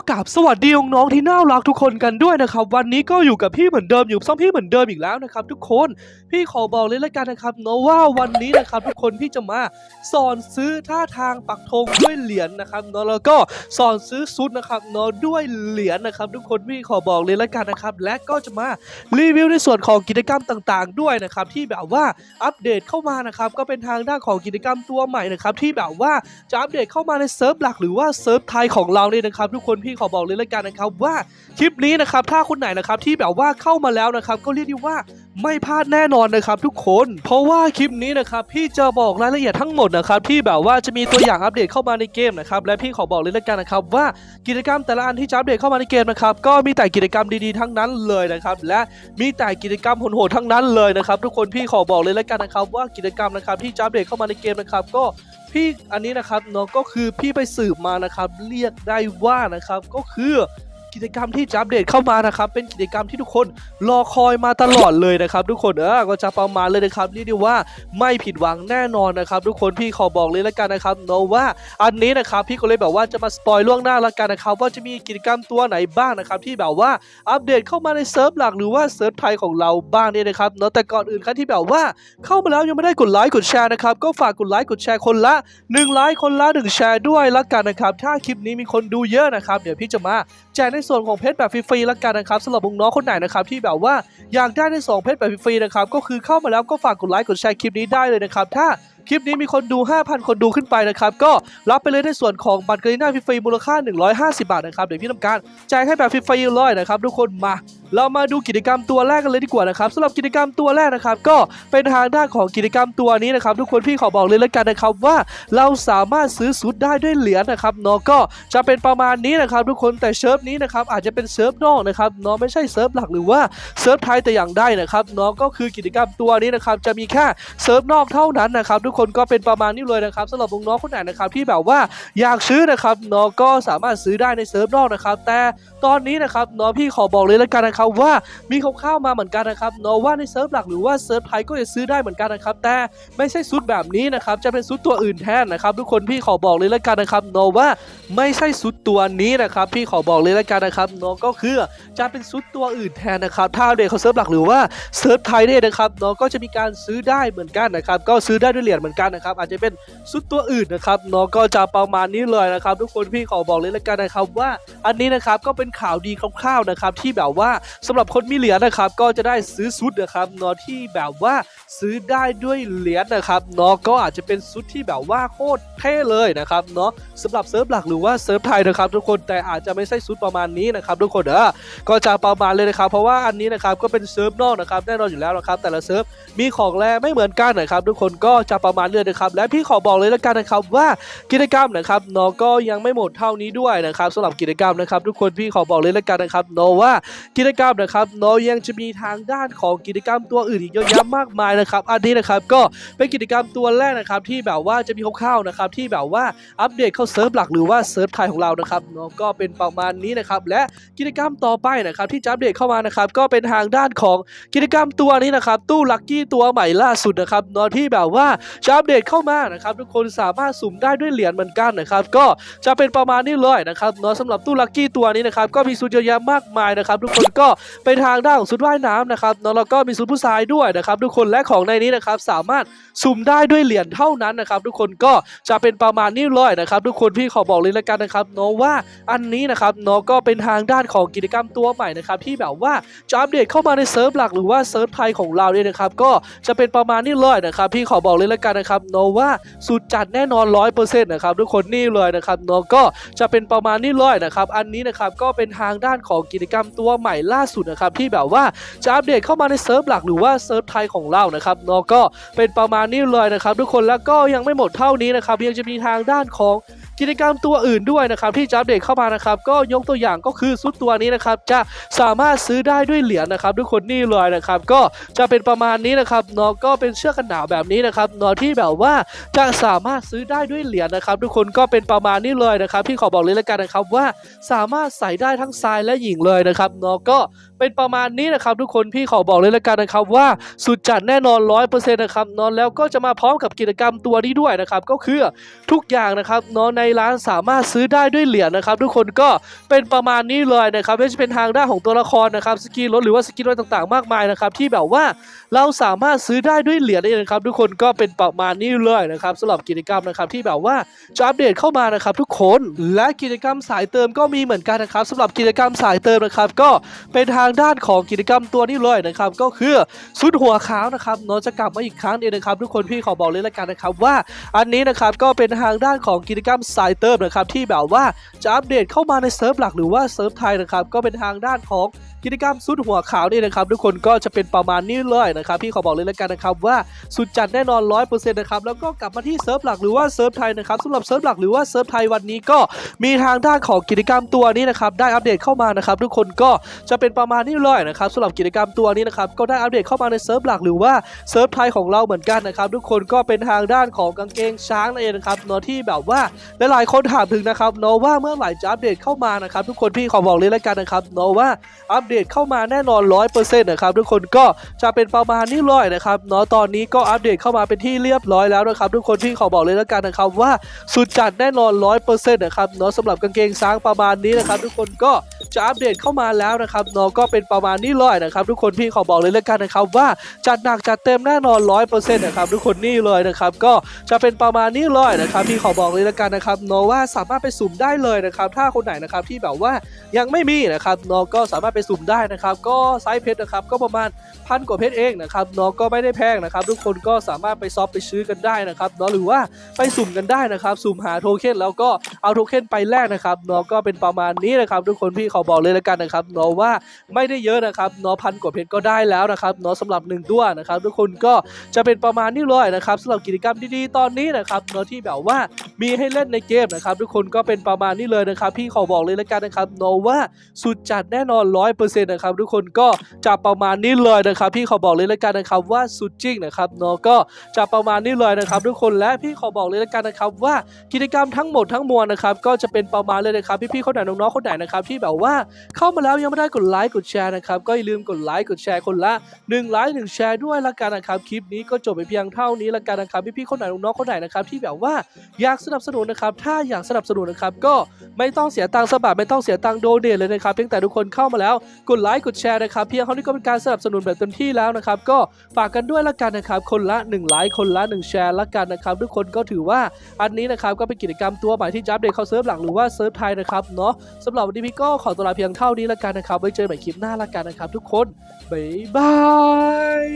กับสวัสดีน้องๆที่น่ารักทุกคนกันด้วยนะครับ วันนี้ก็อยู่กับพี่เหมือนเดิมอยู่ซ่อมพี่เหมือนเดิมอีกแล้วนะครับ ทุกคนพี่ขอบอกเลยละกันนะครับเนาะว่าวันนี้นะครับ ทุกคนพี่จะมาสอนซื้อท่าทางปักธงด้วยเหรียญนะครับเนาะแล้วก็สอนซื้อซุดนะครับเนาะด้วยเหรียญนะครับ ทุกคนพี่ขอบอกเลยละกันนะครับ และก็จะมารีวิวในส่วนของกิจกรรมต่าง ๆ ด้วยนะครับที่แบบว่าอัปเดตเข้ามานะครับก็เป็นทางด้านของกิจกรรมตัวใหม่นะครับที่แบบว่าจะอัปเดตเข้ามาในเซิร์ฟหลักหรือว่าเซิร์ฟไทยของเราเนี่ยนะครับ ทุกคนพี่ขอบอกเลยละกันนะครับว่าคลิปนี้นะครับถ้าคนไหนนะครับที่แบบว่าเข้ามาแล้วนะครับก็เรียกได้ว่า ไม่พลาดแน่นอนนะครับทุกคน เพราะว่าคลิปนี้นะครับพี่จะบอกรายละเอียดทั้งหมดนะครับที่แบบว่าจะมีตัวอย่างอัปเดตเข้ามาในเกมนะครับและพี่ขอบอกเลยละกันนะครับว่ากิจกรรมแต่ละอันที่จะอัปเดตเข้ามาในเกมนะครับก็มีแต่กิจกรรมดีๆทั้งนั้นเลยนะครับและมีแต่กิจกรรมโหดๆทั้งนั้นเลยนะครับทุกคนพี่ขอบอกเลยละกันนะครับว่ากิจกรรมนะครับที่จะอัปเดตเข้ามาในเกมนะครับก็พี่อันนี้นะครับเนาะก็คือพี่ไปสืบมานะครับเรียกได้ว่านะครับก็คือ กิจกรรมที่จะอัปเดตเข้ามานะครับเป็นกิจกรรมที่ทุกคนรอคอยมาตลอดเลยนะครับ ทุกคนเออก็จะประมาณเลยนะครับเรียกได้ว่าไม่ผิดหวังแน่นอนนะครับ ทุกคนพี่ขอบอกเลยละกันนะครับเนาะว่าอันนี้นะครับพี่ก็เลยแบบว่าจะมาสปอยล่วงหน้าละกันนะครับว่าจะมีกิจกรรมตัวไหนบ้างนะครับที่แบบว่าอัปเดตเข้ามาในเซิร์ฟหลักหรือว่าเซิร์ฟไทยของเราบ้างเนี่ยนะครับเนาะแต่ก่อนอื่นครับที่แบบว่าเข้ามาแล้วยังไม่ได้กดไลค์กดแชร์นะครับก็ฝากกดไลค์กดแชร์คนละ1ไลค์คนละ1แชร์ด้วยละกันนะครับถ้าคลิปนี้มีคนดูเยอะนะครับเดี๋ยวพี่จะมาแจกในส่วนของเพชรแบบฟรีๆและกันนะครับสำหรับน้องคนไหนนะครับที่แบบว่าอยากได้ในสองเพชรแบบฟรีๆนะครับก็คือเข้ามาแล้วก็ฝากกดไลค์กดแชร์คลิปนี้ได้เลยนะครับถ้า คลิปนี้มีคนดู 5,000 คนดูขึ้นไปนะครับ ก็รับไปเลยในส่วนของบัตรกรีน่าฟรีมูลค่า 150 บาทนะครับเดี๋ยวพี่ทำการแจกให้แบบฟรีๆเลยนะครับทุกคนมาเรามาดูกิจกรรมตัวแรกกันเลยดีกว่านะครับสำหรับกิจกรรมตัวแรกนะครับ ก็เป็นทางด้านของกิจกรรมตัวนี้นะครับ ทุกคนพี่ขอบอกเลยแล้วกันนะครับว่าเราสามารถซื้อซุดได้ด้วยเหรียญนะครับเนาะก็จะเป็นประมาณนี้นะครับ ทุกคนแต่เซิร์ฟนี้นะครับอาจจะเป็นเซิร์ฟนอกนะครับเนาะไม่ใช่เซิร์ฟหลักหรือว่าเซิร์ฟไทยแต่อย่างใดนะครับเนาะก็คือกิจกรรมตัวนี้นะครับจะมีแค่เซิร์ฟนอกเท่านั้นนะครับทุกคนก็เป็นประมาณนี้เลยนะครับสำหรับน้องๆคนไหนนะครับที่แบบว่าอยากซื้อนะครับเนาะก็สามารถซื้อได้ในเซิร์ฟนอกนะครับ แต่ตอนนี้นะครับเนาะพี่ขอบอกเลยแล้วกันนะครับว่ามีคร่าวๆมาเหมือนกันนะครับเนาะว่าในเซิร์ฟหลักหรือว่าเซิร์ฟไทยก็จะซื้อได้เหมือนกันนะครับ แต่ไม่ใช่ซุดแบบนี้นะครับจะเป็นซุดตัวอื่นแทนนะครับ ทุกคนพี่ขอบอกเลยแล้วกันนะครับเนาะว่าไม่ใช่ซุดตัวนี้นะครับ พี่ขอบอกเลยแล้วกันนะครับเนาะก็คือจะเป็นซุดตัวอื่นแทนนะครับ ถ้าเด็กเขาเซิร์ฟหลักหรือว่าเซิร์ฟไทยเนี่ยนะครับเนาะก็จะมีการซื้อได้เหมือนกันนะครับ ก็ซื้อได้ด้วยเหรียญมือนกันนะครับอาจจะเป็นซุดตัวอื่นนะครับเนาะก็จะประมาณนี้เลยนะครับ ทุกคนพี่ขอบอกเลยแล้วกันนะครับว่าอันนี้นะครับก็เป็นข่าวดีคร่าวๆนะครับที่แบบว่าสำหรับคนมีเหรียญนะครับก็จะได้ซื้อซุดนะครับเนาะที่แบบว่าซื้อได้ด้วยเหรียญนะครับเนาะก็อาจจะเป็นซุดที่แบบว่าโคตรเท่เลยนะครับเนาะสำหรับเซิร์ฟหลักหรือว่าเซิร์ฟไทยนะครับทุกคนแต่อาจจะไม่ใช่ซุดประมาณนี้นะครับทุกคนเออก็จะประมาณเลยนะครับเพราะว่าอันนี้นะครับก็เป็นเซิร์ฟนอกนะครับแน่นอนอยู่แล้วนะครับแต่ละเซิร์ฟมีของแรงไม่เหมือนกันนะครับทุกคนก็จะประมาณเรื่อยนะครับ และพี่ขอบอกเลยแล้วกันนะครับว่ากิจกรรมนะครับเนาะก็ยังไม่หมดเท่านี้ด้วยนะครับสำหรับกิจกรรมนะครับ ทุกคนพี่ขอบอกเลยแล้วกันนะครับเนาะว่ากิจกรรมนะครับเนาะยังจะมีทางด้านของกิจกรรมตัวอื่นอีกเยอะแยะมากมายนะครับ อันนี้นะครับก็เป็นกิจกรรมตัวแรกนะครับที่แบบว่าจะมีคร่าวๆนะครับที่แบบว่าอัปเดตเข้าเซิร์ฟหลักหรือว่าเซิร์ฟไทยของเรานะครับเนาะก็เป็นประมาณนี้นะครับและกิจกรรมต่อไปนะครับที่จะอัปเดตเข้ามานะครับก็เป็นทางด้านของกิจกรรมตัวนี้นะครับตู้ลัคกี้ตัวใหม่ล่าสุดนะครับนาะที่แบบว่าจะอัปเดตเข้ามานะครับทุกคนสามารถสุ่มได้ด้วยเหรียญเหมือนกันนะครับก็จะเป็นประมาณนี้เลยนะครับเนาะสำหรับตู้ลัคกี้ตัวนี้นะครับก็มีซุดเยอะแยะมากมายนะครับทุกคนก็เป็นทางด้านของชุดว่ายน้ำนะครับเนาะแล้วก็มีชุดผู้ชายด้วยนะครับทุกคนและของในนี้นะครับสามารถสุ่มได้ด้วยเหรียญเท่านั้นนะครับทุกคนก็จะเป็นประมาณนี้เลยนะครับทุกคนพี่ขอบอกเลยละกันนะครับเนาะว่าอันนี้นะครับเนาะก็เป็นทางด้านของกิจกรรมตัวใหม่นะครับที่แบบว่าจะอัปเดตเข้ามาในเซิร์ฟหลักหรือว่าเซิร์ฟไทยของเราเนี่ยนะครับก็จะเป็นประมาณนี้เลยนะครับพี่ขอบอกเลยละกันนะครับโนว่าสุดจัดแน่นอนร้อยเปอร์เซ็นต์นะครับทุกคนนี่เลยนะครับโนก็จะเป็นประมาณนี้เลยนะครับอันนี้นะครับก็เป็นทางด้านของกิจกรรมตัวใหม่ล่าสุดนะครับที่แบบว่าจะอัปเดตเข้ามาในเซิร์ฟหลักหรือว่าเซิร์ฟไทยของเรานะครับโนก็เป็นประมาณนี้เลยนะครับทุกคนแล้วก็ยังไม่หมดเท่านี้นะครับยังจะมีทางด้านของ กิจกรรมตัวอื่นด้วยนะครับที่จะอัปเดตเข้ามานะครับก็ยกตัวอย่างก็คือซุดตัวนี้นะครับจะสามารถซื้อได้ด้วยเหรียญนะครับทุกคนนี่เลยนะครับก็จะเป็นประมาณนี้นะครับเนาะก็เป็นเสื้อกกันหนาวแบบนี้นะครับเนาะที่แบบว่าจะสามารถซื้อได้ด้วยเหรียญนะครับ ทุกคนก็เป็นประมาณนี้เลยนะครับพี่ขอบอกเลยละกันนะครับว่าสามารถใส่ได้ทั้งชายและหญิงเลยนะครับเนาะก็ เป็นประมาณนี้นะครับทุกคนพี่ขอบอกเลยละกันนะครับว่าสุดจัดแน่นอนร้อยเปอร์เซ็นต์นะครับนอนแล้วก็จะมาพร้อมกับกิจกรรมตัวนี้ด้วยนะครับก็คือทุกอย่างนะครับเนอนในร้านสามารถซื้อได้ด้วยเหรียญนะครับ ทุกคนก็เป็นประมาณนี้เลยนะครับไม่ว่าจะเป็นทางด้านของตัวละครนะครับสกินรถหรือว่าสกินรถต่างๆ มากมายนะครับที่แบบว่าเราสามารถซื้อได้ด้วยเหรียญได้นะครับ ทุกคนก็เป็นประมาณนี้เลยนะครับสำหรับกิจกรรมนะครับที่แบบว่าจะอัปเดตเข้ามานะครับ ทุกคนและกิจกรรมสายเติมก็มีเหมือนกันนะครับสำหรับกิจกรรมสายเติมนะครับก็เป็นทางางด้านของกิจกรรมตัวนี้เลยนะครับก็คือสุดหัวขาวนะครับเนอะจะกลับมาอีกครั้งเดียวนะครับ ทุกคนพี่ขอบอกเลยละกันนะครับว่า อันนี้นะครับก็เป็นทางด้านของกิจกรรมสายเติมนะครับที่แบบว่าจะอัปเดตเข้ามาในเซิร์ฟหลักหรือว่าเซิร์ฟไทยนะครับก็เป็นทางด้านของกิจกรรมสุดหัวขาวนี่นะครับทุกคนก็จะเป็นประมาณนี้เลยนะครับพี่ขอบอกเลยละกันนะครับว่าสุดจัดแน่นอน 100%นะครับแล้วก็กลับมาที่เซิร์ฟหลักหรือว่าเซิร์ฟไทยนะครับสำหรับเซิร์ฟหลักหรือว่าเซิร์ฟไทยวันนี้ก็มีทางด้านของกิจกรรมตัวนี้นะครับได้อัปเดตเข้ามานะครับทุกคนก็จะเป็นประมาณนี้เลยนะครับสำหรับกิจกรรมตัวนี้นะครับก็ได้อัปเดตเข้ามาในเซิร์ฟหลักหรือว่าเซิร์ฟไทยของเราเหมือนกันนะครับทุกคนก็เป็นทางด้านของกางเกงช้างนั่นเองนะครับเนาะที่แบบว่าหลายๆคนถามถึงนะครับเนาะว่าเมื่อไหร่จะอัปเดตเข้ามานะครับทุกคนพี่ขอบอกเลยแล้วกันนะครับเนาะว่าอัปเดตเข้ามาแน่นอน100%นะครับทุกคนก็จะเป็นประมาณนี้เลยนะครับเนาะตอนนี้ก็อัปเดตเข้ามาเป็นที่เรียบร้อยแล้วนะครับทุกคนพี่ขอบอกเลยแล้วกันนะครับว่าสุดจัดแน่นอน100%นะครับเนาะสำหรับกางเกงช้างประมาณนี้นะครับทุกคนก็จะอัปเดตเข้ามาแล้วนะครับเนาะก็เป็นประมาณนี้เลยนะครับทุกคนพี่ขอบอกเลยแล้วกันนะครับว่าจัดหนักจัดเต็มแน่นอน100%นะครับทุกคนนี่เลยนะครับก็จะเป็นประมาณนี้เลยนะครับพี่ขอบอกเลยแล้วกันนะครับเนาะว่าสามารถไปสุ่มได้เลยนะครับถ้าคนไหนนะครับที่แบบว่ายังไม่มีนะครับเนาะก็สามารถไปสุ่มได้นะครับก็ไซส์เพชรนะครับก็ประมาณพันกว่าเพชรเองนะครับเนาะก็ไม่ได้แพงนะครับทุกคนก็สามารถไปซอฟไปซื้อกันได้นะครับเนาะหรือว่าไปสุ่มกันได้นะครับสุ่มหาโทเค็นแล้วก็เอาโทเค็นไปแลกนะครับเนาะก็เป็นประมาณนี้นะครับทุกคนพี่ขอบอกเลยแล้วกันนะครับเนาะว่าไม่ได้เยอะนะครับเนาะพันกว่าเพชรก็ได้แล้วนะครับเนาะสำหรับหนึ่งด้วนะครับทุกคนก็จะเป็นประมาณนี้เลยนะครับสำหรับกิจกรรมดีๆตอนนี้นะครับเนาะที่แบบว่ามีให้เล่นในเกมนะครับทุกคนก็เป็นประมาณนี้เลยนะครับพี่ขอบอกเลยแล้วกันนะครับเนาะว่าสุดจัดแน่นอน100%นะครับทุกคนก็จะประมาณนี้เลยนะครับพี่ขอบอกเลยแล้วกันนะครับว่าสุดจริงนะครับเนาะก็จะประมาณนี้เลยนะครับ ทุกคนและพี่ขอบอกเลยแล้วกันนะครับว่ากิจกรรมทั้งหมดทั้งมวลนะครับก็จะเป็นประมาณเลยนะครับพี่ๆคนไหนน้องๆคนไหนนะครับที่แบบว่าเข้ามาแล้วยังไม่ได้กดไลค์กดแชร์นะครับ ก็อย่าลืมกดไลค์กดแชร์คนละ1ไลค์1แชร์ด้วยละกันนะครับคลิปนี้ก็จบไปเพียงเท่านี้ละกันนะครับพี่ๆคนไหนน้องๆคนไหนนะครับที่แบบว่าอยากสนับสนุนนะครับถ้าอยากสนับสนุนนะครับก็ไม่ต้องเสียตังค์สบาทไม่ต้องเสียตังค์โดเนทเลยนะครับเพียงแต่ทุกคนเข้ามาแล้วกดไลค์กดแชร์นะครับเพียงเท่านี้ก็เป็นการสนับสนุนแบบเต็มที่แล้วนะครับก็ฝากกันด้วยละกันนะครับคนละ1ไลค์คนละ1แชร์ละกันนะครับทุกคนก็ถือว่าอันนี้นะครับก็เป็นกิจกรรมตัวใหม่ที่จะอัปเดตเข้าเซิร์ฟหลักหรือว่าเซิร์ฟไทยนะครับเนาะสำหรับวันนี้พี่ก็ขอตัวลาเพียงเท่านี้ละกันนะครับไว้เจอใหม่คลิปหน้าละกันนะครับทุกคน บ๊ายบาย